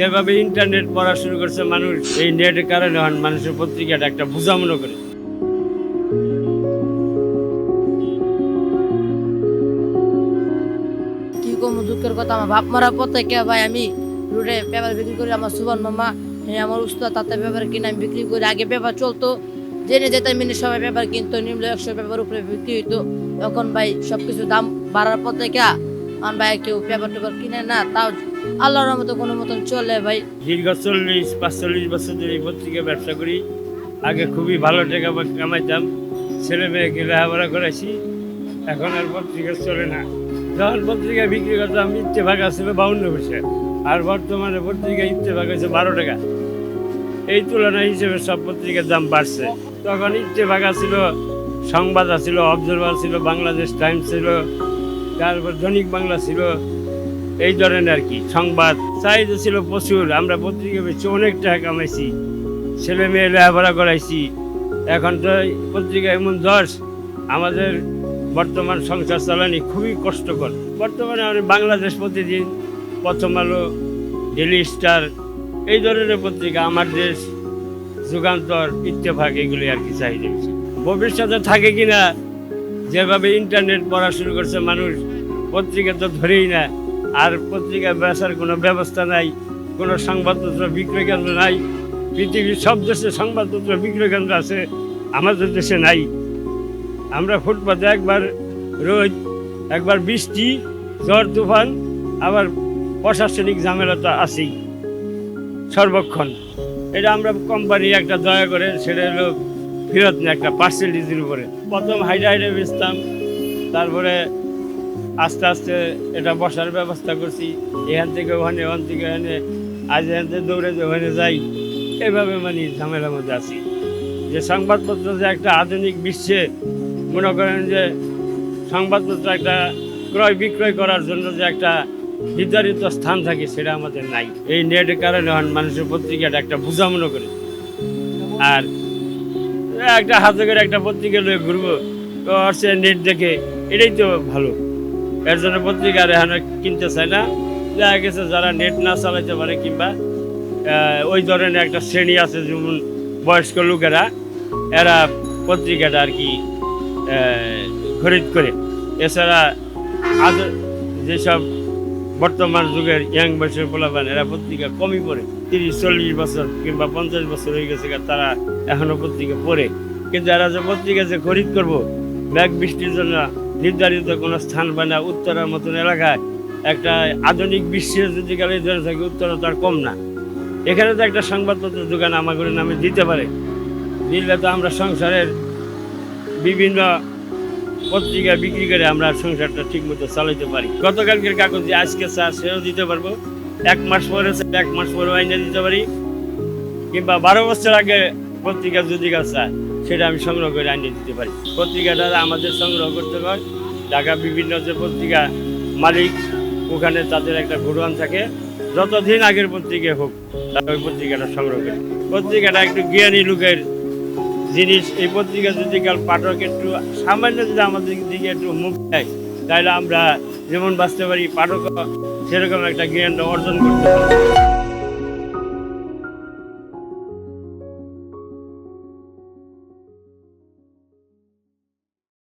যেভাবে ইন্টারনেট পড়া শুরু করছে, মানুষ এই নেটের কারণে মানুষের পত্রিকাটা একটা বোঝা করে। কি কম দুঃখের কথা, আমার বাপ মারা পর থেকে ভাই আমি রোডে পেপার বিক্রি করি, আমার সুবন মামা আমার উস্তাদ, তাতে পেপার কিনে আমি বিক্রি করি। আগে পেপার চলতো, জেনে যেতাম মিনি সবাই পেপার কিনতো, নিম্ন একশো পেপার উপরে বিক্রি হইতো। এখন ভাই সবকিছু দাম বাড়ার পর থেকে আমার ভাই কেউ পেপার টেপার কিনে না, তাও আল্লাহর মতো কোনো মতন চলে ভাই। দীর্ঘ চল্লিশ, পাঁচচল্লিশ বছর ধরে পত্রিকা ব্যবসা করি। আগে খুবই ভালো টাকা কামাইতাম। ছেলে মেয়েকে লেখাপড়া করেছি এখন আর পত্রিকা চলে না। যখন পত্রিকা বিক্রি করতাম, ইত্তেফাক ছিল বাউন্ন পয়সা। আর বর্তমানে পত্রিকা ইত্তেফাক হয়েছে বারো টাকা। এই তুলনা হিসেবে সব পত্রিকার দাম বাড়ছে। তখন ইত্তেফাক ছিল সংবাদ ছিল অবজারভার ছিল, বাংলাদেশ টাইমস ছিল, তারপর দৈনিক বাংলা ছিল। এই ধরনের আর কি সংবাদ। চাহিদা ছিল প্রচুর, আমরা পত্রিকা বেশি অনেক টাকা কামাইছি। ছেলে মেয়ে লেখাপড়া করাইছি। এখন তো পত্রিকা এমন দশ আমাদের বর্তমান সংসার চালানি খুবই কষ্টকর। বর্তমানে আমি বাংলাদেশ প্রতিদিন প্রথম আলো ডেলি স্টার, এই ধরনের পত্রিকা আমার দেশ, যুগান্তর, ইত্তেফাক এগুলি আর কি চাহিদা ভবিষ্যতে থাকে কিনা, যেভাবে ইন্টারনেট পড়া শুরু করছে মানুষ, পত্রিকা তো ধরেই না। আর পত্রিকা বেচার কোনো ব্যবস্থা নাই, কোনো সংবাদপত্র বিক্রয় কেন্দ্র নাই, পৃথিবীর সব দেশে সংবাদপত্র বিক্রয় কেন্দ্র আছে, আমাদের দেশে নাই। আমরা ফুটপাতে একবার রোদ, একবার বৃষ্টি, ঝড় তুফান, আবার প্রশাসনিক ঝামেলা তো আছেই, সর্বক্ষণ। এটা আমরা কোম্পানি একটা দয়া করে, সেটা হলো ফেরত নেয় একটা পার্সেন্টেজের উপরে। প্রথম হাইডে হাইডে বেচতাম, তারপরে আস্তে আস্তে এটা বসার ব্যবস্থা করছি। এখান থেকে ওখানে, ওখান থেকে ওখানে, আজ এখান থেকে দৌড়ে ওখানে যাই এইভাবে মানে ঝামেলার মধ্যে আছি। যে সংবাদপত্র যে একটা আধুনিক বিশ্বে, মনে করেন যে সংবাদপত্র একটা ক্রয় বিক্রয় করার জন্য যে একটা নির্ধারিত স্থান থাকে, সেটা আমাদের নাই। এই নেটের কারণে মানুষের পত্রিকাটা একটা বোঝা মনে করে। আর একটা হাতে করে একটা পত্রিকা লয়ে ঘুরবো, তো হচ্ছে নেট দেখে, এটাই তো ভালো। এর জন্য পত্রিকা এখন কিনতে চায় না। দেখা গেছে যারা নেট না চালাইতে পারে কিংবা ওই ধরনের একটা শ্রেণি আছে যেমন বয়স্ক লোকেরা, এরা পত্রিকাটা আর কি খরিদ করে। এছাড়া আজ যেসব বর্তমান যুগের ইয়াং বয়সের পোলাপান, এরা পত্রিকা কমই পড়ে। তিরিশ, চল্লিশ বছর কিংবা পঞ্চাশ বছর হয়ে গেছে তারা এখনও পত্রিকা পড়ে। কিন্তু এরা যে পত্রিকা যে খরিদ করব, ব্যাগ বৃষ্টির জন্য নির্ধারিত কোনো স্থান বানা উত্তরার মতন এলাকায় একটা আধুনিক বিশ্বের যদি গেলে ধরে থাকে উত্তরা তো আর কম না। এখানে তো একটা সংবাদপত্রের দোকান আমাদের নামে দিতে পারে। দিলে তো আমরা সংসারের বিভিন্ন পত্রিকা বিক্রি করে আমরা সংসারটা ঠিক মতো চালাইতে পারি। গতকালকের কাগজ যে আজকে চা সেও দিতে পারব। এক মাস পরে এক মাস পরে আইনে দিতে পারি। কিংবা বারো বছর আগে পত্রিকা যদি চা সেটা আমি সংগ্রহ করে আনিয়ে দিতে পারি। পত্রিকাটা আমাদের সংগ্রহ করতে হয়। ঢাকা বিভিন্ন যে পত্রিকা মালিক, ওখানে তাদের একটা গোডাউন থাকে। যতদিন আগের পত্রিকা হোক, তারা ওই পত্রিকাটা সংগ্রহ করে। পত্রিকাটা একটু জ্ঞানী লোকের জিনিস। এই পত্রিকা যদি কাল পাঠক একটু সামান্য যদি আমাদের দিকে একটু মুখ দেয়, তাহলে আমরা যেমন বাঁচতে পারি পাঠক সেরকম একটা জ্ঞানটা অর্জন করতে পারি।